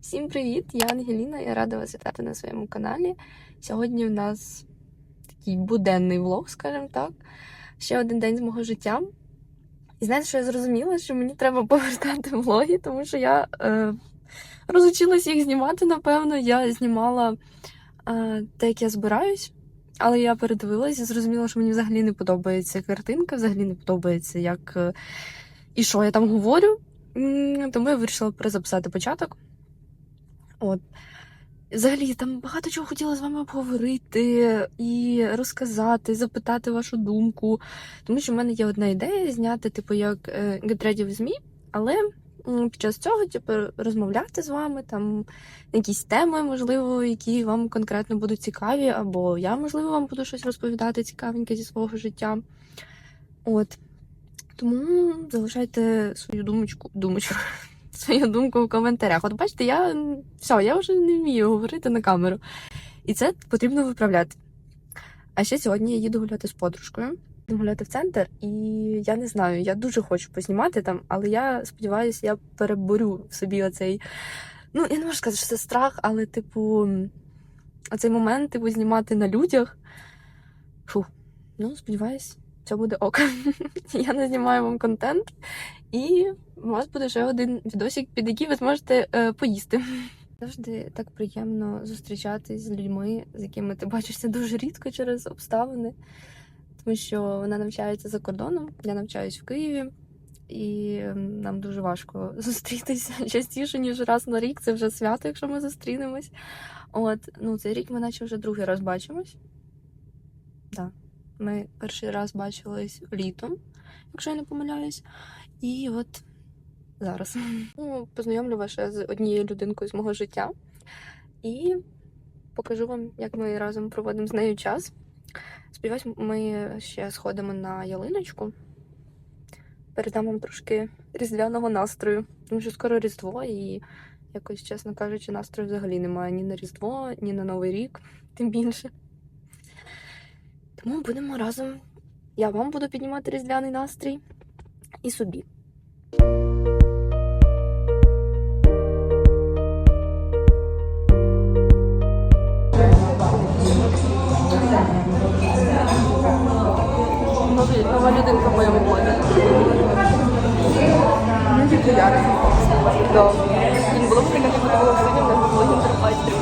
Всім привіт! Я Ангеліна, я рада вас вітати на своєму каналі. Сьогодні у нас такий буденний влог, скажімо так. Ще один день з мого життя. І знаєте, що я зрозуміла, що мені треба повертати влоги, тому що я е, розучилась їх знімати, напевно. Я знімала е, те, як я збираюсь, але я передивилась і зрозуміла, що мені взагалі не подобається картинка, взагалі не подобається, як е, і що я там говорю. Тому я вирішила перезаписати початок. От. Взагалі, там багато чого хотіла з вами обговорити і розказати, запитати вашу думку. Тому що в мене є одна ідея зняти, типу, як with Me, але під час цього, типу, розмовляти з вами, там якісь теми, можливо, які вам конкретно будуть цікаві, або я, можливо, вам буду щось розповідати цікавеньке зі свого життя. От. Тому залишайте свою думочку, думочку, свою думку в коментарях. От бачите, я все, я вже не вмію говорити на камеру. І це потрібно виправляти. А ще сьогодні я їду гуляти з подружкою. Гуляти в центр, і я не знаю, я дуже хочу познімати там, але я сподіваюся, я переборю в собі оцей. Ну, я не можу сказати, що це страх, але, типу, оцей момент, типу, знімати на людях. Фу, ну, сподіваюсь, все буде ок. Я не знімаю вам контент, і у вас буде ще один відосик, під який ви зможете е, поїсти. Завжди так приємно зустрічатись з людьми, з якими ти бачишся дуже рідко через обставини, тому що вона навчається за кордоном, я навчаюсь в Києві, і ем, нам дуже важко зустрітися частіше, ніж раз на рік. Це вже свято, якщо ми зустрінемось. От, ну цей рік ми наче вже другий раз бачимось. Да. Ми перший раз бачились літом, якщо я не помиляюсь. І от зараз. Ну, познайомлю вас ще з однією людинкою з мого життя. І покажу вам, як ми разом проводимо з нею час. Сподіваюсь, ми ще сходимо на ялиночку. Передам вам трошки різдвяного настрою, тому що скоро Різдво, і якось, чесно кажучи, настрою взагалі немає ні на Різдво, ні на Новий рік, тим більше. Тому будемо разом. Я вам буду піднімати різдвяний настрій і собі. Нова людинка в моєму блогі. Люди популярні. Да. Він було б прикольно, якби було сильно на блогі Карпатів.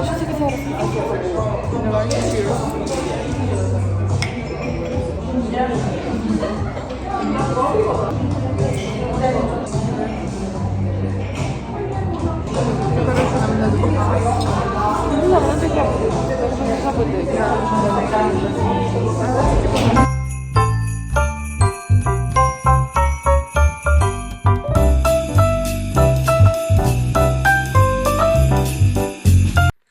А що це зараз? Давай, cheers. Коротше, нам не допомагає. Ну, да, воно таке. Можна забути. Я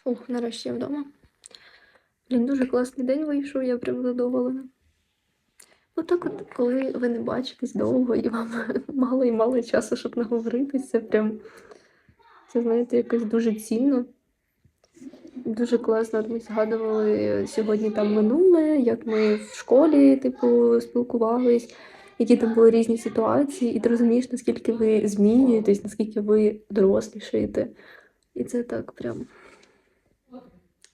Фух, нарешті я вдома. Блін, дуже класний день вийшов, я прям задоволена. Отак от, коли ви не бачитесь довго і вам мало і мало часу, щоб наговоритися, прям, це, знаєте, якось дуже цінно. Дуже класно, ми згадували сьогодні там минуле, як ми в школі, типу, спілкувались, які там були різні ситуації, і ти розумієш, наскільки ви змінюєтесь, наскільки ви дорослішаєте. І це так прям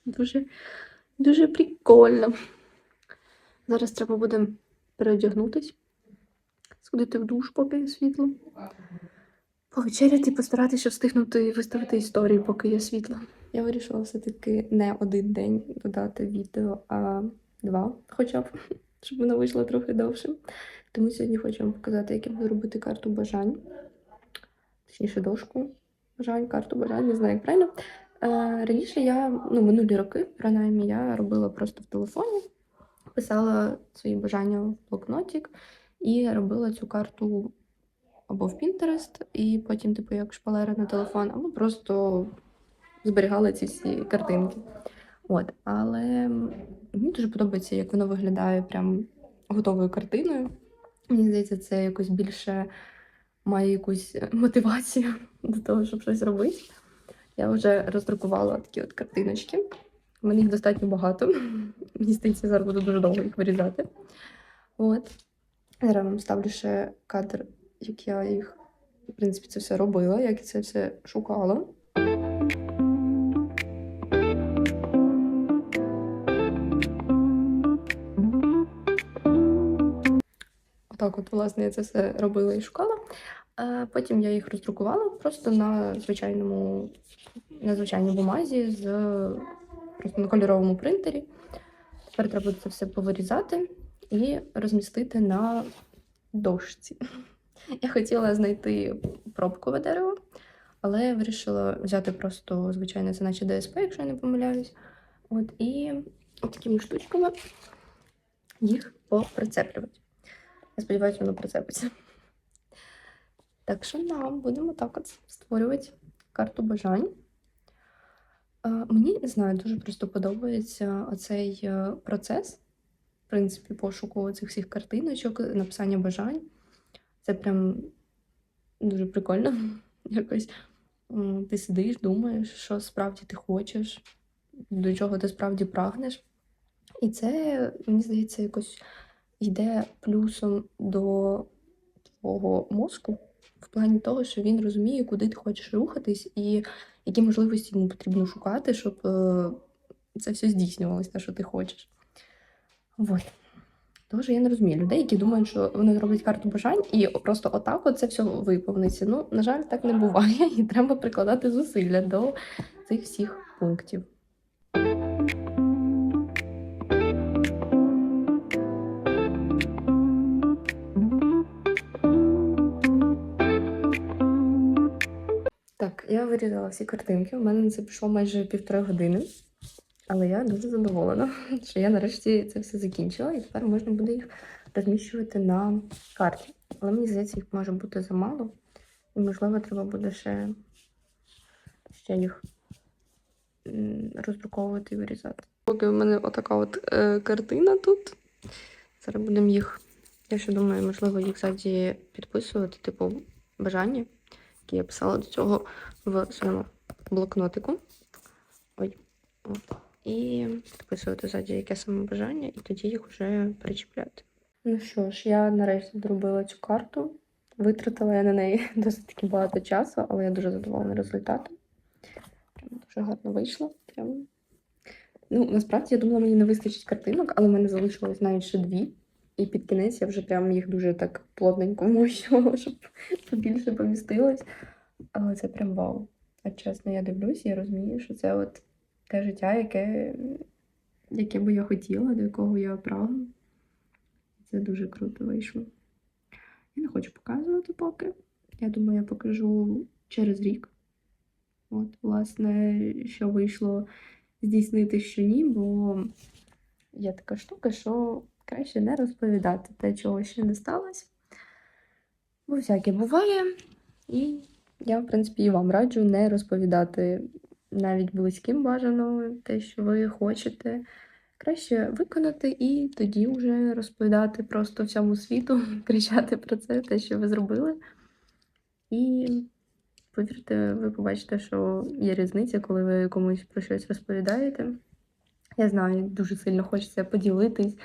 дуже, дуже прикольно. Зараз треба буде переодягнутись, сходити в душ, поки є світло. Повечеряти і постаратися встигнути виставити історії, поки є світло. Я вирішила все-таки не один день додати відео, а два хоча б, щоб воно вийшло трохи довше. Тому сьогодні хочу вам показати, як я буду робити карту бажань. Точніше, дошку бажань, карту бажань, не знаю, як правильно. Е, Раніше я, ну, минулі роки, принаймні, я робила просто в телефоні, писала свої бажання в блокнотик і робила цю карту або в Pinterest, і потім, типу, як шпалера на телефон, або просто зберігала ці всі картинки. От, але мені дуже подобається, як воно виглядає прям готовою картиною. Мені здається, це якось більше має якусь мотивацію до того, щоб щось робити. Я вже роздрукувала такі от картиночки. У мене їх достатньо багато. Мені здається, зараз буду дуже довго їх вирізати. От. Зараз вам ставлю ще кадр, як я їх в принципі, це все робила, як і це все шукала. Отак, от, власне, я це все робила і шукала. Е, Потім я їх роздрукувала просто на звичайному, на звичайній бумазі з просто на кольоровому принтері. Тепер треба це все повирізати і розмістити на дошці. Я хотіла знайти пробкове дерево, але я вирішила взяти просто звичайне, це наче ДСП, якщо я не помиляюсь. От, і от такими штучками їх поприцеплювати. Я сподіваюся, воно прицепиться. Так що нам будемо так от створювати карту бажань. Мені не знаю, дуже просто подобається оцей е, процес, в принципі, пошуку цих всіх картиночок, написання бажань. Це прям дуже прикольно. Якось ти сидиш, думаєш, що справді ти хочеш, до чого ти справді прагнеш. І це, мені здається, якось йде плюсом до твого мозку в плані того, що він розуміє, куди ти хочеш рухатись, і які можливості йому потрібно шукати, щоб е, це все здійснювалося, те, що ти хочеш. Вот. Тож я не розумію людей, які думають, що вони зроблять карту бажань і просто отак от це все виповниться. Ну, на жаль, так не буває, і треба прикладати зусилля до цих всіх пунктів. Я вирізала всі картинки. У мене на це пішло майже півтори години. Але я дуже задоволена, що я нарешті це все закінчила, і тепер можна буде їх розміщувати на карті. Але мені здається, їх може бути замало. І, можливо, треба буде ще, ще їх роздруковувати і вирізати. Поки в мене отака от е, картина тут. Зараз будемо їх. Я ще думаю, можливо, їх ззаді підписувати, типу, бажання, які я писала до цього в своєму блокнотику. Ой. От. І підписувати ззаді яке саме бажання, і тоді їх вже причіпляти. Ну що ж, я нарешті зробила цю карту. Витратила я на неї досить багато часу, але я дуже задоволена результатом. Прям дуже гарно вийшло. Прям. Ну, насправді я думала, мені не вистачить картинок, але в мене залишилось навіть ще дві. І під кінець я вже прям їх дуже так плотненько мощувала, щоб побільше помістилось. Але це прям вау. А чесно, я дивлюсь, я розумію, що це от те життя, яке, яке би я хотіла, до якого я прагну. Це дуже круто вийшло. Я не хочу показувати поки. Я думаю, я покажу через рік. От, власне, що вийшло здійснити, що ні, бо є така штука, що краще не розповідати те, чого ще не сталося. Бо всяке буває. І я, в принципі, і вам раджу не розповідати навіть близьким бажано те, що ви хочете. Краще виконати і тоді вже розповідати просто всьому світу, кричати про це, те, що ви зробили. І повірте, ви побачите, що є різниця, коли ви комусь про щось розповідаєте. Я знаю, дуже сильно хочеться поділитись,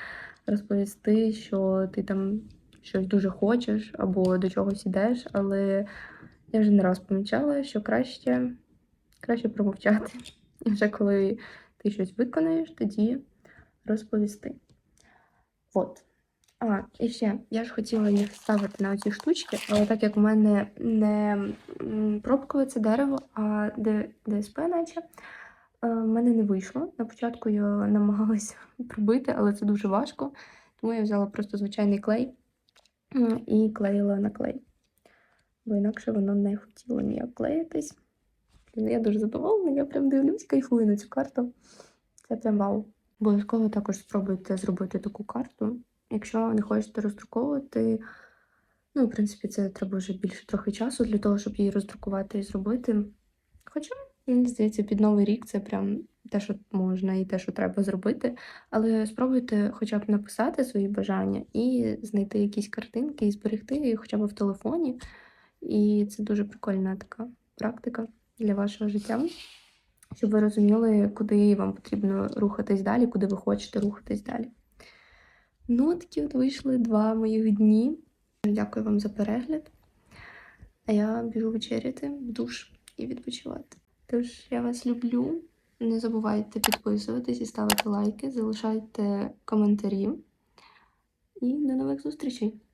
розповісти, що ти там щось дуже хочеш або до чогось ідеш, але я вже не раз помічала, що краще, краще промовчати. І вже коли ти щось виконаєш, тоді розповісти. От. А, і ще, я ж хотіла їх ставити на ці штучки, але так як у мене не пробкове це дерево, а ДСП, наче, е, в мене не вийшло. На початку я намагалась пробити, але це дуже важко. Тому я взяла просто звичайний клей і клеїла на клей. Бо інакше воно не хотіло ніяк клеїтись. Я дуже задоволена, я прям дивлюсь, кайфую на цю карту. Це прям вау. Обов'язково також спробуйте зробити таку карту. Якщо не хочете роздруковувати, ну, в принципі, це треба вже більше трохи часу для того, щоб її роздрукувати і зробити. Хоча, мені здається, під Новий рік це прям те, що можна і те, що треба зробити. Але спробуйте хоча б написати свої бажання і знайти якісь картинки і зберегти їх хоча б в телефоні. І це дуже прикольна така практика для вашого життя, щоб ви розуміли, куди вам потрібно рухатись далі, куди ви хочете рухатись далі. Ну, такі от вийшли два моїх дні. Дякую вам за перегляд. А я біжу вечеряти в душ і відпочивати. Тож я вас люблю. Не забувайте підписуватись і ставити лайки, залишайте коментарі. І до нових зустрічей!